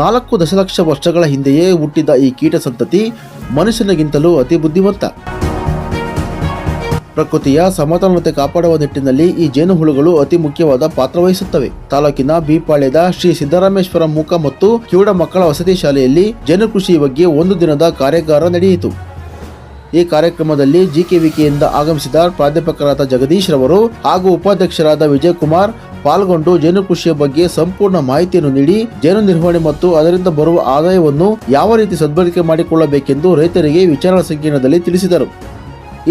ನಾಲ್ಕು ದಶಲಕ್ಷ ವರ್ಷಗಳ ಹಿಂದೆಯೇ ಹುಟ್ಟಿದ ಈ ಕೀಟ ಸಂತತಿ ಮನುಷ್ಯನಿಗಿಂತಲೂ ಅತಿ ಬುದ್ಧಿವಂತ. ಪ್ರಕೃತಿಯ ಸಮತೋಲನತೆ ಕಾಪಾಡುವ ನಿಟ್ಟಿನಲ್ಲಿ ಈ ಜೇನುಹುಳುಗಳು ಅತಿ ಮುಖ್ಯವಾದ ಪಾತ್ರ ವಹಿಸುತ್ತವೆ. ತಾಲೂಕಿನ ಬಿಪಾಳ್ಯದ ಶ್ರೀ ಸಿದ್ದರಾಮೇಶ್ವರ ಮೂಕ ಮತ್ತು ಕಿವುಡ ಮಕ್ಕಳ ವಸತಿ ಶಾಲೆಯಲ್ಲಿ ಜೇನು ಕೃಷಿ ಬಗ್ಗೆ ಒಂದು ದಿನದ ಕಾರ್ಯಾಗಾರ ನಡೆಯಿತು. ಈ ಕಾರ್ಯಕ್ರಮದಲ್ಲಿ ಜಿಕೆವಿಕೆಯಿಂದ ಆಗಮಿಸಿದ ಪ್ರಾಧ್ಯಾಪಕರಾದ ಜಗದೀಶ್ ರವರು ಹಾಗೂ ಉಪಾಧ್ಯಕ್ಷರಾದ ವಿಜಯ್ ಕುಮಾರ್ ಪಾಲ್ಗೊಂಡು ಜೇನು ಕೃಷಿಯ ಬಗ್ಗೆ ಸಂಪೂರ್ಣ ಮಾಹಿತಿಯನ್ನು ನೀಡಿ ಜೇನು ನಿರ್ವಹಣೆ ಮತ್ತು ಅದರಿಂದ ಬರುವ ಆದಾಯವನ್ನು ಯಾವ ರೀತಿ ಸದ್ಬಳಕೆ ಮಾಡಿಕೊಳ್ಳಬೇಕೆಂದು ರೈತರಿಗೆ ವಿಚಾರ ಸಂಕಿರಣದಲ್ಲಿ ತಿಳಿಸಿದರು.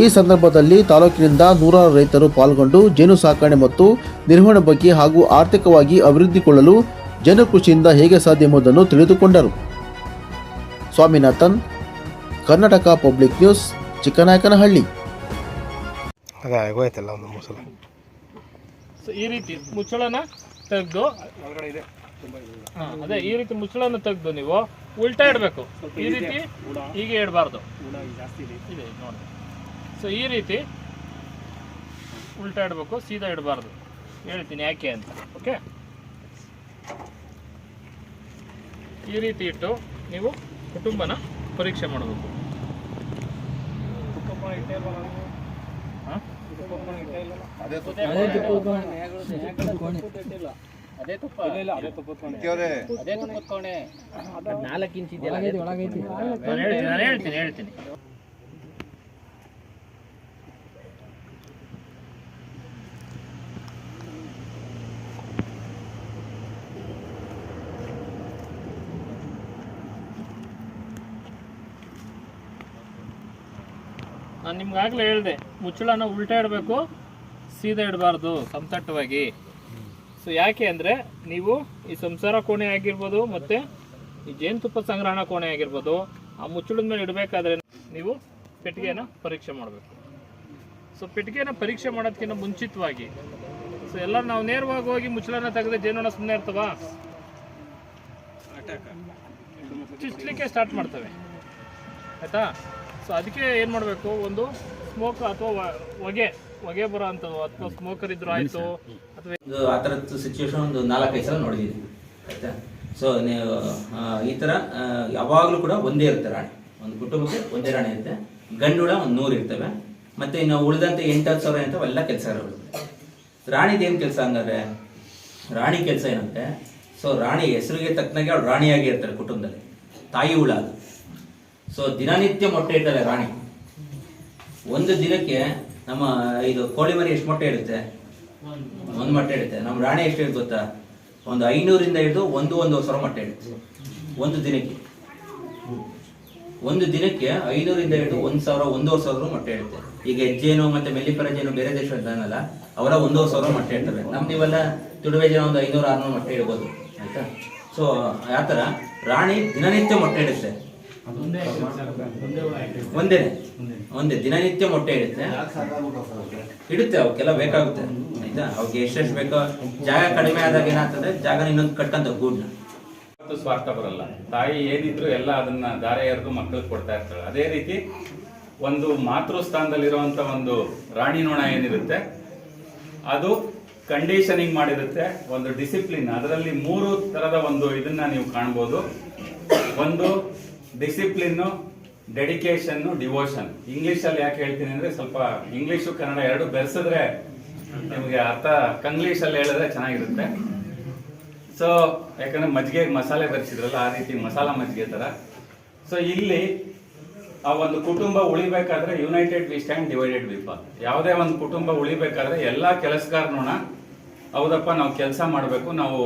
ಈ ಸಂದರ್ಭದಲ್ಲಿ ತಾಲೂಕಿನಿಂದ ನೂರಾರು ರೈತರು ಪಾಲ್ಗೊಂಡು ಜೇನು ಸಾಕಣೆ ಮತ್ತು ನಿರ್ವಹಣೆ ಬಗ್ಗೆ ಹಾಗೂ ಆರ್ಥಿಕವಾಗಿ ಅಭಿವೃದ್ಧಿಗೊಳ್ಳಲು ಜೇನು ಕೃಷಿಯಿಂದ ಹೇಗೆ ಸಾಧ್ಯ ಎಂಬುದನ್ನು ತಿಳಿದುಕೊಂಡರು. Swaminathan, Karnataka public news, Chikkanayakanahalli. ಒಂದು ಮೂರು ಸಲ. ಸೊ ಈ ರೀತಿ ಮುಚ್ಚಳನ ತೆಗೆದು ಅದೇ ಈ ರೀತಿ ಮುಚ್ಚಳನ ತೆಗೆದು ನೀವು ಉಲ್ಟಾ ಇಡಬೇಕು. ಈ ರೀತಿ ಹೀಗೆ ಇಡಬಾರ್ದು. ಇದೆ. ನೋಡಿ. ಸೊ ಈ ರೀತಿ ಉಲ್ಟಾ ಇಡಬೇಕು ಸೀದಾ ಇಡಬಾರ್ದು. ಹೇಳ್ತೀನಿ ಯಾಕೆ ಅಂತ ಓಕೆ ಈ ರೀತಿ ಇಟ್ಟು ನೀವು ಕುಟುಂಬನ ಪರೀಕ್ಷೆ ಮಾಡಬೇಕು? ಅದೇ ತುಪ್ಪ. ಅದೇ ತುಪ್ಪದ ಕೋಣೆ ನಾಲ್ಕು ಇಂಚ್ ಇದೆಯಲ್ಲ ನಾನು ಹೇಳ್ತೀನಿ ನಾನು ಹೇಳ್ತೀನಿ ಹೇಳ್ತೀನಿ. ನಾನು ನಿಮ್ಗಾಗಲೇ ಹೇಳಿದೆ ಮುಚ್ಚಳನ ಉಲ್ಟಾ ಇಡಬೇಕು ಸೀದಾ ಇಡಬಾರ್ದು ಸಮತಟ್ಟವಾಗಿ ಸೊ ಯಾಕೆ ಅಂದರೆ ನೀವು ಈ ಸಂಸಾರ ಕೋಣೆ ಆಗಿರ್ಬೋದು ಮತ್ತು ಈ ಜೇನುತುಪ್ಪ ಸಂಗ್ರಹಣಾ ಕೋಣೆ ಆಗಿರ್ಬೋದು ಆ ಮುಚ್ಚಳದ ಮೇಲೆ ಇಡಬೇಕಾದ್ರೆ ನೀವು ಪೆಟ್ಟಿಗೆನ ಪರೀಕ್ಷೆ ಮಾಡಬೇಕು. ಸೊ ಪೆಟ್ಟಿಗೆನ ಪರೀಕ್ಷೆ ಮಾಡೋದಕ್ಕಿಂತ ಮುಂಚಿತವಾಗಿ. ಸೊ ಎಲ್ಲ ನಾವು ನೇರವಾಗಿ ಹೋಗಿ ಮುಚ್ಚಳನ ತೆಗೆದ್ರೆ ಜೇನುಣ ಸುಮ್ಮನೆ ಇರ್ತವ? ಚುಚ್ಚಲಿಕ್ಕೆ ಸ್ಟಾರ್ಟ್ ಮಾಡ್ತವೆ. ಆಯಿತಾ? ಸೊ ಅದಕ್ಕೆ ಏನು ಮಾಡಬೇಕು? ಒಂದು ಸ್ಮೋಕ್ ಅಥವಾ ಹೊಗೆ ಹೊಗೆ ಬರೋ ಅಂಥದ್ದು ಅಥವಾ ಸ್ಮೋಕರ್ ಇದ್ರು ಆಯಿತು ಅಥವಾ ಒಂದು ಆ ಥರದ್ದು ಸಿಚುವೇಶನ್ ಒಂದು ನಾಲ್ಕೈದು ಸಲ ನೋಡಿದ್ದೀನಿ ಆಯಿತಾ? ಸೊ ನೀವು ಆ, ಈ ಥರ ಆ, ಯಾವಾಗಲೂ ಕೂಡ ಒಂದೇ ಇರುತ್ತೆ ರಾಣಿ. ಒಂದು ಕುಟುಂಬಕ್ಕೆ ಒಂದೇ ರಾಣಿ ಇರುತ್ತೆ. ಹುಳ ಒಂದು ನೂರು ಇರ್ತವೆ. ಮತ್ತೆ ಇನ್ನು ಉಳಿದಂತೆ ಎಂಟತ್ತು ಸಾವಿರ ಅಂತ ಎಲ್ಲ ಕೆಲಸಗಳು ರಾಣಿದು ಏನು ಕೆಲಸ ಹಂಗಾದ್ರೆ? ರಾಣಿ ಕೆಲಸ ಏನಂತೆ? ಸೊ ರಾಣಿ ಹೆಸರಿಗೆ ತಕ್ಕನಾಗೆ ಅವಳು ರಾಣಿಯಾಗಿ ಇರ್ತಾರೆ ಕುಟುಂಬದಲ್ಲಿ. ತಾಯಿ ಹುಳ ಅದು ಸೊ ದಿನನಿತ್ಯ ಮೊಟ್ಟೆ ಇಡ್ತಾರೆ ರಾಣಿ. ಒಂದು ದಿನಕ್ಕೆ ನಮ್ಮ ಇದು ಕೋಳಿ ಮರಿ ಎಷ್ಟು ಮೊಟ್ಟೆ ಇಡುತ್ತೆ? ಒಂದು ಮೊಟ್ಟೆ ಇಡುತ್ತೆ. ನಮ್ಮ ರಾಣಿ ಎಷ್ಟು ಇರುತ್ತೆ ಗೊತ್ತಾ? ಒಂದು ಐನೂರಿಂದ ಹಿಡಿದು ಒಂದು ಒಂದು ಸಾವಿರ ಮೊಟ್ಟೆ ಇಡುತ್ತೆ. ಒಂದು ದಿನಕ್ಕೆ. ಒಂದು ದಿನಕ್ಕೆ ಐನೂರಿಂದ ಹಿಡಿದು ಒಂದು ಸಾವಿರ, ಒಂದೂವರೆ ಸಾವಿರ ಮೊಟ್ಟೆ ಇಡುತ್ತೆ. ಈಗ ಹೆಜ್ಜೇನು ಮತ್ತೆ ಮೆಲ್ಲಿಪರ ಜೇನು ಬೇರೆ ದೇಶ ಇದ್ದಾನಲ್ಲ ಅವರ ಒಂದೂವರೆ ಸಾವಿರ ಮೊಟ್ಟೆ ಇಡ್ತವೆ ನಮ್ ನೀವೆಲ್ಲ ತುಡುವೆ ಜನ ಒಂದು ಐನೂರು, ಆರ್ನೂರು ಮೊಟ್ಟೆ ಇಡ್ಬೋದು. ಆಯ್ತಾ? ಸೊ ಆ ಥರ ರಾಣಿ ದಿನನಿತ್ಯ ಮೊಟ್ಟೆ ಇಡುತ್ತೆ. ಒಂದೇ. ಒಂದೇ. ದಿನನಿತ್ಯ ಮೊಟ್ಟೆ ಇಡುತ್ತೆ. ಇಡುತ್ತೆ ಅವಕ್ಕೆಲ್ಲ ಬೇಕಾಗುತ್ತೆ. ಆಯ್ತಾ? ಅವಕ್ಕೆ ಎಷ್ಟೆಷ್ಟು ಬೇಕೋ ಜಾಗ ಕಡಿಮೆ ಆದಾಗ ಏನಾಗ್ತದೆ? ಜಾಗ ಇನ್ನೊಂದು ಕಟ್ಕಂತ ಗೂಡ್ನ. ಸ್ವಾರ್ಥ ಬರಲ್ಲ. ತಾಯಿ ಏನಿದ್ರು ಎಲ್ಲ ಅದನ್ನ ದಾರೆ ಎರೆದು ಮಕ್ಕಳಿಗೆ ಕೊಡ್ತಾ ಇರ್ತಾಳೆ. ಅದೇ ರೀತಿ ಒಂದು ಮಾತೃ ಸ್ಥಾನದಲ್ಲಿರುವಂತ ಒಂದು ರಾಣಿ ನೋಣ ಏನಿರುತ್ತೆ ಅದು ಕಂಡೀಷನಿಂಗ್ ಮಾಡಿರುತ್ತೆ ಒಂದು ಡಿಸಿಪ್ಲಿನ್ ಅದರಲ್ಲಿ ಮೂರು ತರದ ಒಂದು ಇದನ್ನ ನೀವು ಕಾಣ್ಬೋದು. ಒಂದು ಡಿಸಿಪ್ಲಿನ್ ಡೆಡಿಕೇಶನ್ ಡಿವೋಷನ್. ಇಂಗ್ಲಿಷ್ ಅಲ್ಲಿ ಯಾಕೆ ಹೇಳ್ತೀನಿ ಅಂದ್ರೆ ಸ್ವಲ್ಪ ಇಂಗ್ಲೀಷು, ಕನ್ನಡ ಎರಡು ಬೆರೆಸಿದ್ರೆ ನಿಮಗೆ ಅರ್ಥ ಕಂಗ್ಲೀಷಲ್ಲಿ ಹೇಳಿದ್ರೆ ಚೆನ್ನಾಗಿರುತ್ತೆ. ಸೊ ಯಾಕಂದ್ರೆ ಮಜ್ಜಿಗೆ ಮಸಾಲೆ ಬೆರೆಸಿದ್ರಲ್ಲ, ಆ ರೀತಿ ಮಸಾಲ ಮಜ್ಜಿಗೆ ತರ ಸೊ ಇಲ್ಲಿ ಆ ಒಂದು ಕುಟುಂಬ ಉಳಿಬೇಕಾದ್ರೆ united we stand divided we fall ಯಾವುದೇ ಒಂದು ಕುಟುಂಬ ಉಳಿಬೇಕಾದ್ರೆ ಎಲ್ಲಾ ಕೆಲಸಗಾರನೋಣ, ಹೌದಪ್ಪ, ನಾವು ಕೆಲಸ ಮಾಡಬೇಕು, ನಾವು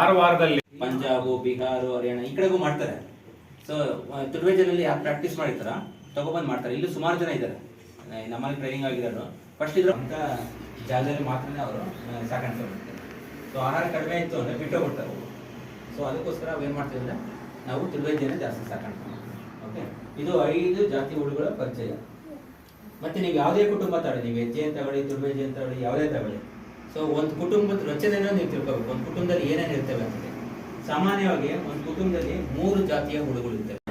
ಆರು ವಾರದಲ್ಲಿ ಪಂಜಾಬ್, ಬಿಹಾರು, ಹರಿಯಾಣ ಈ ಕಡೆಗೂ ಮಾಡ್ತಾರೆ. ಸೊ ತುಡುವೇಜಲ್ಲಿ ಯಾರು ಪ್ರಾಕ್ಟೀಸ್ ಮಾಡಿರ್ತಾರ? ತಗೊಬಂದು ಮಾಡ್ತಾರೆ. ಇಲ್ಲಿ ಸುಮಾರು ಜನ ಇದ್ದಾರೆ. ನಮ್ಮಲ್ಲಿ ಟ್ರೈನಿಂಗ್ ಆಗಿರೋರು. ಫಸ್ಟ್ ಇದ್ರ ಅಂತ ಜಾಗದಲ್ಲಿ ಮಾತ್ರ ಅವರು ಸಾಕಾಣಿಕೆ ಮಾಡ್ತಾರೆ. ಸೊ ಆಹಾರ ಕಡಿಮೆ ಇತ್ತು ಅಂದರೆ ಬಿಟ್ಟು ಅವರು ಸೊ ಅದಕ್ಕೋಸ್ಕರ ಏನು ಮಾಡ್ತೀವಿ ಅಂದರೆ ನಾವು ತುಡುವೇಜನ ಜಾಸ್ತಿ ಸಾಕಾಣಿಕೆ ಓಕೆ ಇದು ಐದು ಜಾತಿ ಹುಳುಗಳ ಪರಿಚಯ. ಮತ್ತು ನೀವು ಯಾವುದೇ ಕುಟುಂಬ ತಗೊಳ್ಳಿ. ನೀವು ಹೆಜ್ಜೆ ತಗೊಳ್ಳಿ ತುರ್ಬೇಜೆ ಅಂತ ತಗೊಳ್ಳಿ, ಯಾವುದೇ ತಗೊಳ್ಳಿ. ಸೊ ಒಂದು ಕುಟುಂಬದ ರಚನೆಯನ್ನು ನೀವು ತಿಳ್ಕೊಬೇಕು. ಒಂದು ಕುಟುಂಬದಲ್ಲಿ ಏನೇನು ಇರ್ತವೆ ಅಂತ. ಸಾಮಾನ್ಯವಾಗಿ ಒಂದು ಕುಟುಂಬದಲ್ಲಿ ಮೂರು ಜಾತಿಯ ಹುಳುಗಳು ಇರ್ತವೆ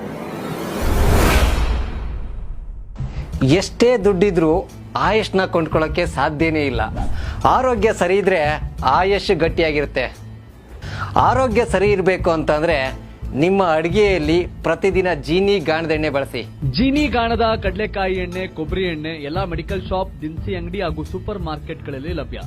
ಎಷ್ಟೇ ದುಡ್ಡಿದ್ರೂ ಆಯುಷ್ನ ಕೊಂಡ್ಕೊಳ್ಳೋಕ್ಕೆ ಸಾಧ್ಯನೇ ಇಲ್ಲ. ಆರೋಗ್ಯ ಸರಿ ಇದ್ರೆ ಆಯುಷ್ ಗಟ್ಟಿಯಾಗಿರುತ್ತೆ. ಆರೋಗ್ಯ ಸರಿ ಇರಬೇಕು ಅಂತಂದ್ರೆ ನಿಮ್ಮ ಅಡಿಗೆಯಲ್ಲಿ ಪ್ರತಿದಿನ ಜೀನಿ ಗಾಣದೆಣ್ಣೆ ಬಳಸಿ. ಜೀನಿ ಗಾಣದ ಕಡಲೆಕಾಯಿ ಎಣ್ಣೆ ಕೊಬ್ಬರಿ ಎಣ್ಣೆ ಎಲ್ಲಾ ಮೆಡಿಕಲ್ ಶಾಪ್ ದಿನಸಿ ಅಂಗಡಿ ಹಾಗೂ ಸೂಪರ್ ಮಾರ್ಕೆಟ್ಗಳಲ್ಲಿ ಲಭ್ಯ.